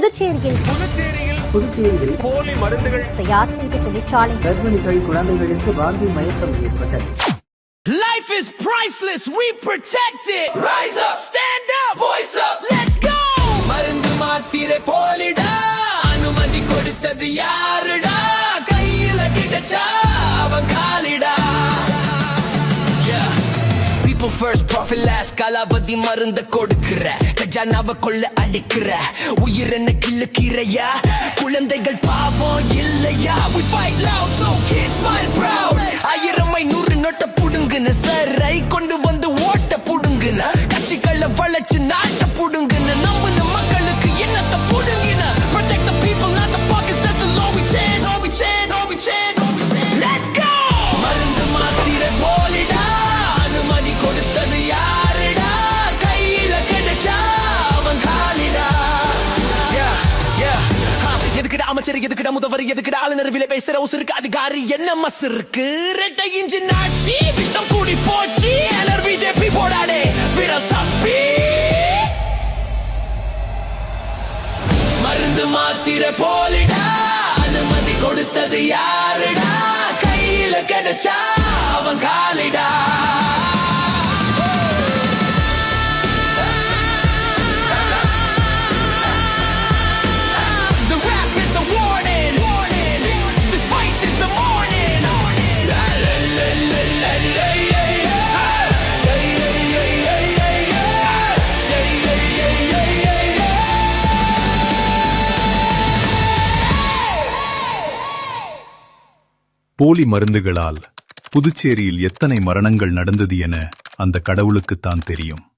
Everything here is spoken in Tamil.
புதுச்சேரியில் புதுச்சேரியில் போலி மருந்துகள் தயார் செய்த தொழிற்சாலை? கர்ப்பிணிகள் குழந்தைகளுக்கு வாந்தி மயக்கம் ஏற்பட்டது. Life is priceless, we protect it. Rise People first, profit last. காலாவதி மருந்த கொடுக்கிற. கஜானாவ கொள்ள அடிக்கிற. உயிர் என்ன கிள்ளுக்கிறையா குழந்தைகள் பாவம் இல்லையா? We fight loud so kids smile proud. ஆயிரம் ஐநூறு நோட்ட புடுங்குன. சரை கொண்டு வந்து ஓட்ட புடுங்குன. கட்சிகளை வளைச்சு நாட்ட புடுங்க அமைச்சர் எதுக்குடா முதவர் எதுக்குடா ஆளுநர் விலை பேசுற உசுருக்கு? அதிகாரி என்ன மசருக்கு? ரெட்டை இஞ்சி ஆட்சி விஷம் கூடி போச்சு. எலர் பிஜேபி போடாடே விரல் சப்பி. மருந்து மாத்திர போலிடா. அனுமதி கொடுத்தது யாருடா? கையில கிடைச்சா போலி மருந்துகளால் புதுச்சேரியில் எத்தனை மரணங்கள் நடந்தது என அந்த கடவுளுக்குத்தான் தெரியும்.